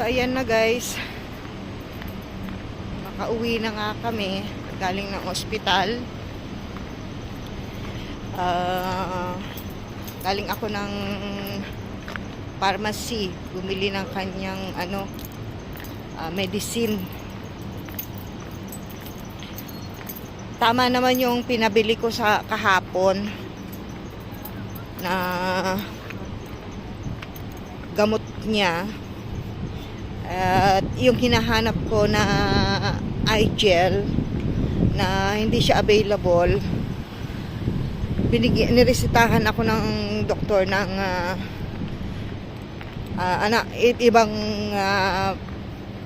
So, ayan na guys. Makauwi na nga kami. Galing ng ospital. Ah, galing ako ng pharmacy. Bumili ng kanyang ano, ah, medicine. Tama naman yung pinabili ko sa kahapon na gamot niya. At yung hinahanap ko na eye gel na hindi siya available, binigyan niresetahan ako ng doktor ng ah, ah, ana, ibang ah,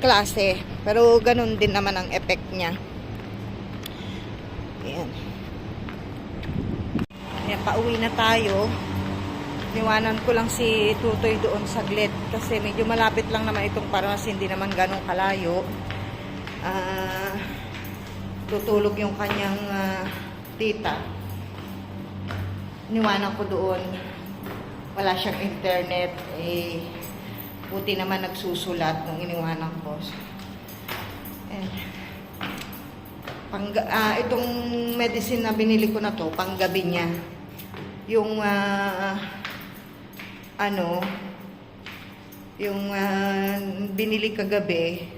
klase. Pero ganun din naman ang effect niya. Ayan. Ayan, pauwi na tayo. Niwanan ko lang si Tutoy doon saglit kasi medyo malapit lang naman itong pharmacy, hindi naman ganong kalayo. Ah, tutulog yung kanyang ah, tita. Niwanan ko doon. Wala siyang internet. Eh, buti naman nagsusulat nung iniwanan ko. Eh, pang, ah, itong medicine na binili ko na to, panggabi niya. Yung, ah, ano, yung ah, binili kagabi,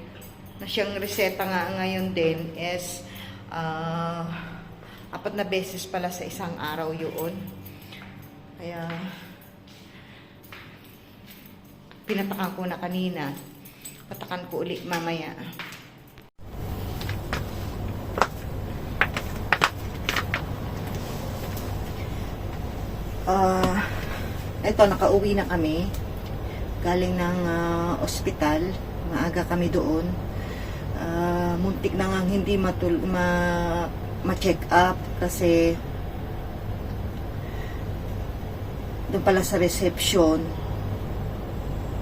na siyang reseta nga ngayon din, is, ah, apat na beses pala sa isang araw yun. Kaya, pinatakan ko na kanina. Patakan ko ulit mamaya. Ah, ito nakauwi na kami. Galing ng ah, ospital. Maaga kami doon. Ah, muntik na nga hindi matul ma ma-check up kasi doon pala sa reception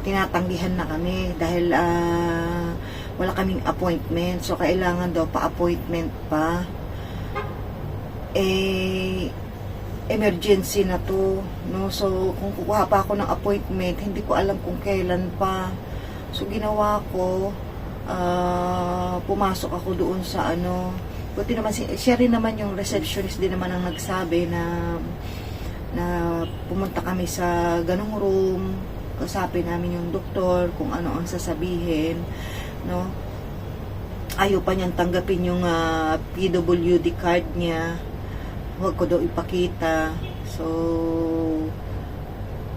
tinatanggihan na kami dahil ah, wala kaming appointment so kailangan daw pa-appointment pa eh emergency na to no? So kung kukuha pa ako ng appointment hindi ko alam kung kailan pa. So ginawa ko ah, pumasok ako doon sa ano buti naman si, siya rin naman yung receptionist din naman ang nagsabi na na pumunta kami sa ganong room. Kausapin namin yung doktor kung ano ang sasabihin no? Ayaw pa niyang tanggapin yung ah, PWD card niya huwag ko daw ipakita. So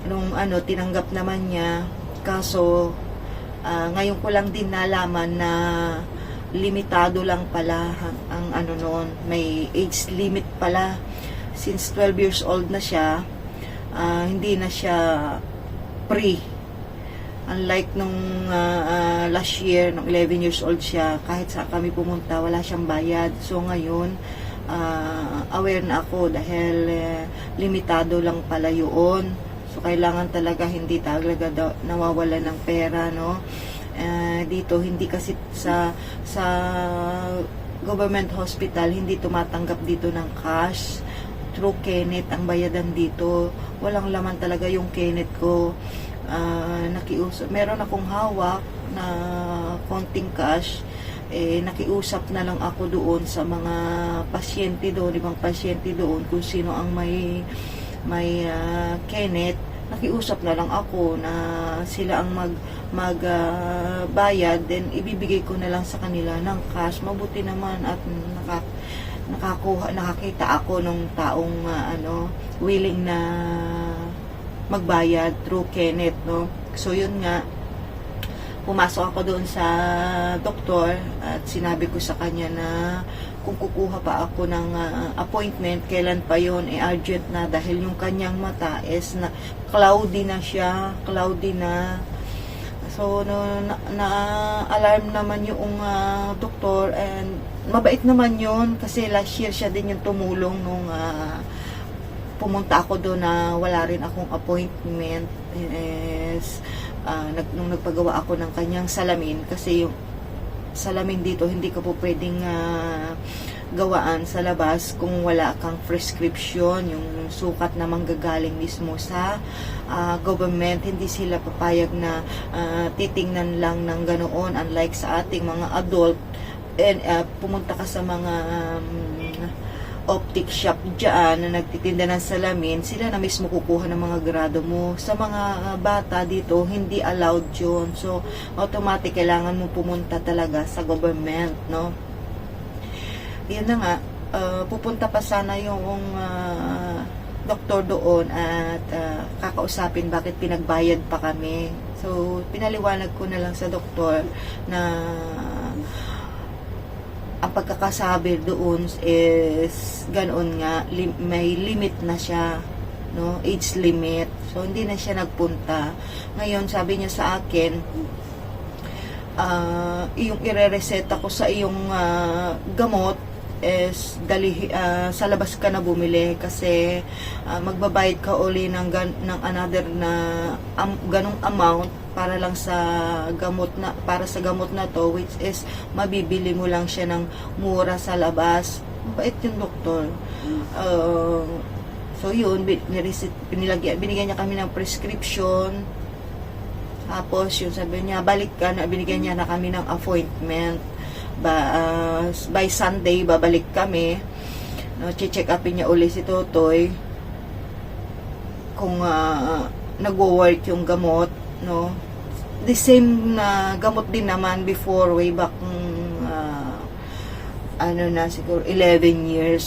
nung ano tinanggap naman niya kaso ah, ngayon ko lang din nalaman na limitado lang pala ang, ang ano noon. May age limit pala. Since 12 years old na siya ah, hindi na siya free. Unlike nung ah, ah, last year nung 11 years old siya kahit sa kami pumunta wala siyang bayad. So ngayon ah, aware na ako dahil eh, limitado lang pala yun. So kailangan talaga hindi talaga daw, nawawala ng pera no? Ah, dito hindi kasi sa sa government hospital hindi tumatanggap dito ng cash. Through Kenneth ang bayadan dito walang laman talaga yung Kenneth ko. Ah, nakiusap meron akong hawak na konting cash eh, nakiusap na lang ako doon sa mga pasyente doon, ibang pasyente doon, kung sino ang may may ah, Kenneth, nakiusap na lang ako na sila ang mag mag ah, bayad, then ibibigay ko na lang sa kanila ng cash. Mabuti naman at naka, nakakuha, nakakita ako ng taong ah, ano, willing na magbayad through Kenneth, no? So, yun nga, pumasok ako doon sa doktor at sinabi ko sa kanya na kung kukuha pa ako ng ah, appointment, kailan pa yon eh urgent na. Dahil yung kanyang mata is na cloudy na siya, cloudy na. So, no, na, na-alarm naman yung ah, doktor and mabait naman yon kasi last year siya din yung tumulong nung ah, pumunta ako doon na wala rin akong appointment. Is ah, nag, nung nagpagawa ako ng kanyang salamin kasi yung salamin dito, hindi ka po pwedeng ah, gawaan sa labas kung wala kang prescription, yung sukat na manggagaling mismo sa ah, government. Hindi sila papayag na ah, titingnan lang ng ganoon unlike sa ating mga adult and ah, pumunta ka sa mga um, optic shop dyan na nagtitinda ng salamin, sila na mismo kukuha ng mga grado mo. Sa mga ah, bata dito, hindi allowed yun. So, automatic, kailangan mo pumunta talaga sa government, no? Yun na nga, ah, pupunta pa sana yung ah, doktor doon at ah, kakausapin bakit pinagbayad pa kami. So, pinaliwanag ko na lang sa doktor na ang pagkakasabi doon is ganoon nga lim- may limit na siya no? Age limit. So hindi na siya nagpunta. Ngayon sabi niya sa akin ah yung ire-reseta ko sa iyong ah, gamot is dali ah, sa labas ka na bumili kasi ah, magbabayad ka uli ng, gan- ng another na am- ganong amount para lang sa gamot na para sa gamot na to which is mabibili mo lang siya ng mura sa labas. Bait yung doktor. Ah, so yun binilagyan, binigyan niya kami ng prescription. Tapos yung sabi niya balik ka na binigyan niya na kami ng appointment ba, ah, by Sunday babalik kami. No, check upin niya uli si Totoy kung uh, nagwo-work yung gamot no? The same na gamot din naman before way back ah, ano na siguro 11 years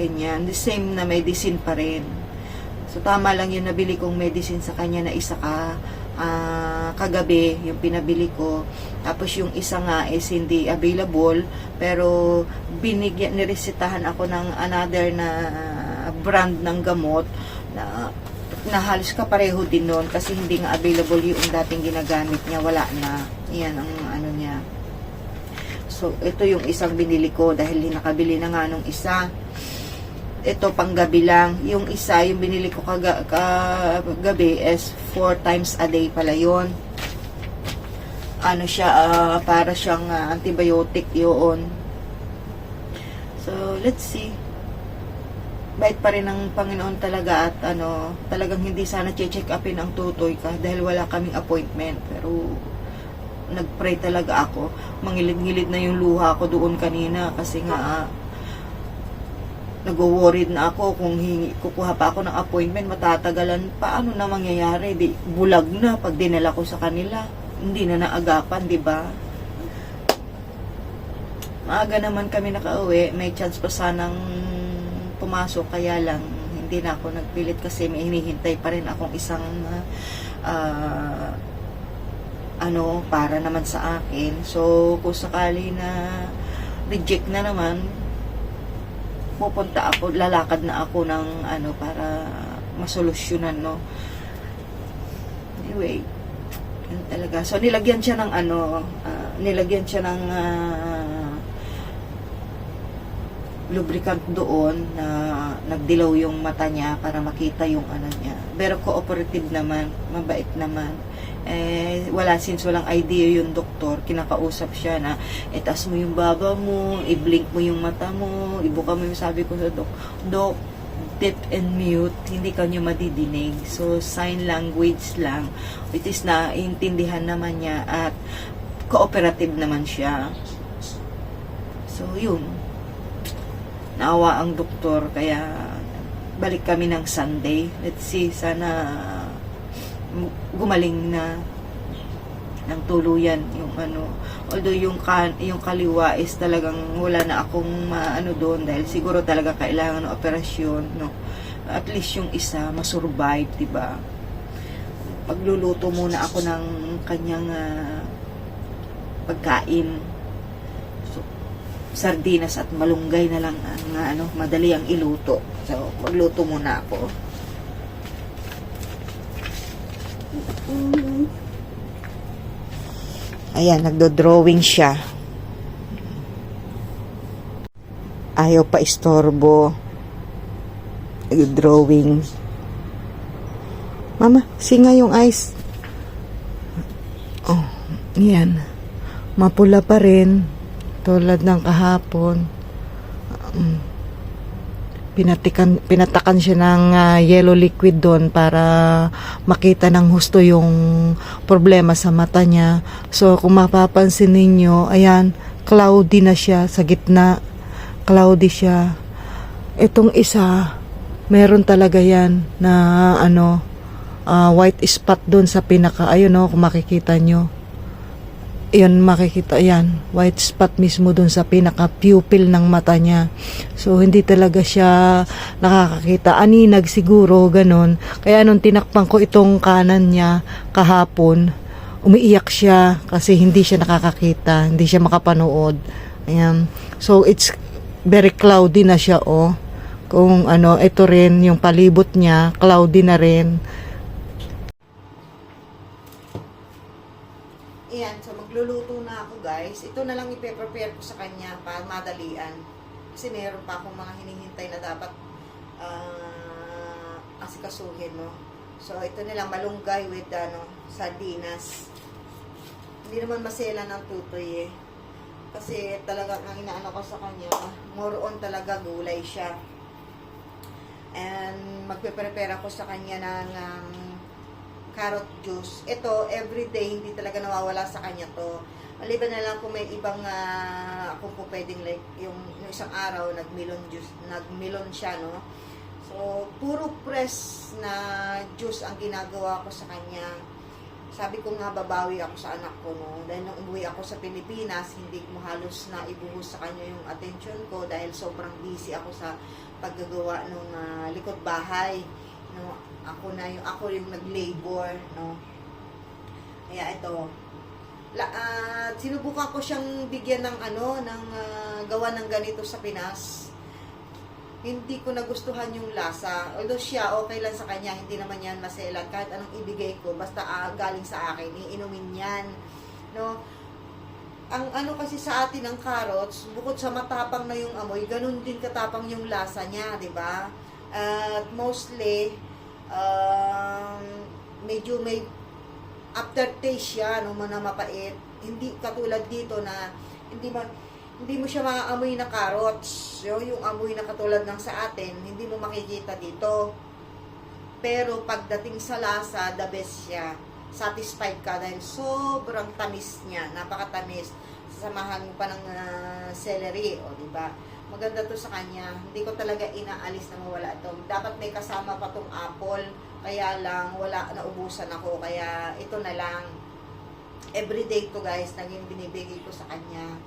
ganyan. The same na medicine pa rin. So tama lang yung nabili kong medicine sa kanya na isa ka ah, kagabi yung pinabili ko. Tapos yung isa nga is hindi available pero binigyan niresetahan ako ng another na brand ng gamot na na halos kapareho din noon kasi hindi nga available yung dating ginagamit niya. Wala na. Yan ang ano niya. So ito yung isang binili ko dahil nakabili na nga nung isa ito pang gabi lang yung isa yung binili ko kaga, kagabi is four times a day pala yon ano siya ah, para siyang ah, antibiotic yun so let's see bait pa rin ng Panginoon talaga at ano, talagang hindi sana check upin ang tutoy ka dahil wala kaming appointment. Pero nagpray talaga ako. Mangilid-ngilid na yung luha ko doon kanina kasi nga ah, nag-worried na ako kung hingi, kukuha pa ako ng appointment, matatagalan pa. Ano na mangyayari? Di, bulag na pag dinala ko sa kanila. Hindi na naagapan, di ba? Maaga naman kami nakauwi. May chance pa sanang pumasok kaya lang hindi na ako nagpilit kasi may hinihintay pa rin akong isang ah, ano para naman sa akin so kung sakali na reject na naman pupunta ako lalakad na ako ng ano para masolusyonan no anyway yun talaga so nilagyan siya ng ano ah, nilagyan siya ng ah, lubricant doon na nagdilaw yung mata niya para makita yung ano niya. Pero cooperative naman, mabait naman. Eh, wala, since walang idea yung doktor, kinakausap siya na itas mo yung baba mo, i-blink mo yung mata mo, ibuka mo yung sabi ko sa dok, dok, deaf and mute, hindi ka niya madidinig. So, sign language lang, which is na intindihan naman niya at cooperative naman siya. So, yun naawa ang doktor kaya balik kami ng Sunday let's see sana gumaling na ng tuluyan yung ano although yung kan yung kaliwa is talagang wala na akong maano doon dahil siguro talaga kailangan ng operasyon no at least yung isa masurvive di ba pagluluto muna ako ng kanyang ah, pagkain sardinas at malunggay na lang ang uh, ano, madali ang iluto. So, magluto muna ako. Ayan, nagdo-drawing siya. Ayaw pa istorbo. Nagdo-drawing. Mama, singa yung ice. Oh, yan. mapula pa rin tulad ng kahapon. Um, pinatikan pinatakan siya ng ah, yellow liquid doon para makita ng husto yung problema sa mata niya. So kung mapapansin ninyo, ayan, cloudy na siya sa gitna. Cloudy siya. Itong isa, meron talaga yan na ano, ah, white spot doon sa pinaka, ayun no, kung makikita nyo. Yan makikita yan, white spot mismo doon sa pinaka pupil ng mata niya. So hindi talaga siya nakakakita. Aninag siguro ganon. Kaya nung tinakpan ko itong kanan niya kahapon, umiiyak siya kasi hindi siya nakakakita, hindi siya makapanood. Ayan. So it's very cloudy na siya oh. Kung ano, ito rin yung palibot niya, cloudy na rin. Ayan, so magluluto na ako guys. Ito na lang ipe-prepare ko sa kanya para madalian. Kasi meron pa akong mga hinihintay na dapat ah, asikasuhin, no? So, ito na lang malunggay with ano, sardinas. Hindi naman masela ng tutoy eh. Kasi talaga ang inaano ko sa kanya, more on talaga gulay siya. And magpe-prepare ako sa kanya ng um, carrot juice. Ito, everyday, hindi talaga nawawala sa kanya to. Maliban na lang kung may ibang, uh, kung po pwedeng like, yung, yung isang araw, nag-melon juice, nag-melon siya, no? So, puro press na juice ang ginagawa ko sa kanya. Sabi ko nga, babawi ako sa anak ko, no? Dahil nung umuwi ako sa Pilipinas, hindi ko halos na ibuhos sa kanya yung attention ko dahil sobrang busy ako sa paggagawa ng ah, likod bahay no ako na yung ako yung nag-labor no kaya ito la, ah, sinubukan ko siyang bigyan ng ano ng ah, gawa ng ganito sa Pinas. Hindi ko nagustuhan yung lasa. Although siya okay lang sa kanya hindi naman yan maselan. Kahit anong ibigay ko basta ah, galing sa akin iinumin yan no? Ang ano kasi sa atin ng carrots, bukod sa matapang na yung amoy, ganun din katapang yung lasa niya, di ba? At mostly, um, medyo may aftertaste siya, no, na mapait. Hindi katulad dito na hindi man hindi mo siya maaamoy na carrots. Yo, yung amoy na katulad ng sa atin, hindi mo makikita dito. Pero pagdating sa lasa, the best siya satisfied ka dahil sobrang tamis niya, napakatamis. Sasamahan mo pa ng ah, celery, o di ba? Maganda to sa kanya. Hindi ko talaga inaalis na mawala ito. Dapat may kasama pa tong apple, kaya lang wala naubusan ako, kaya ito na lang. Everyday to guys, naging binibigay ko sa kanya.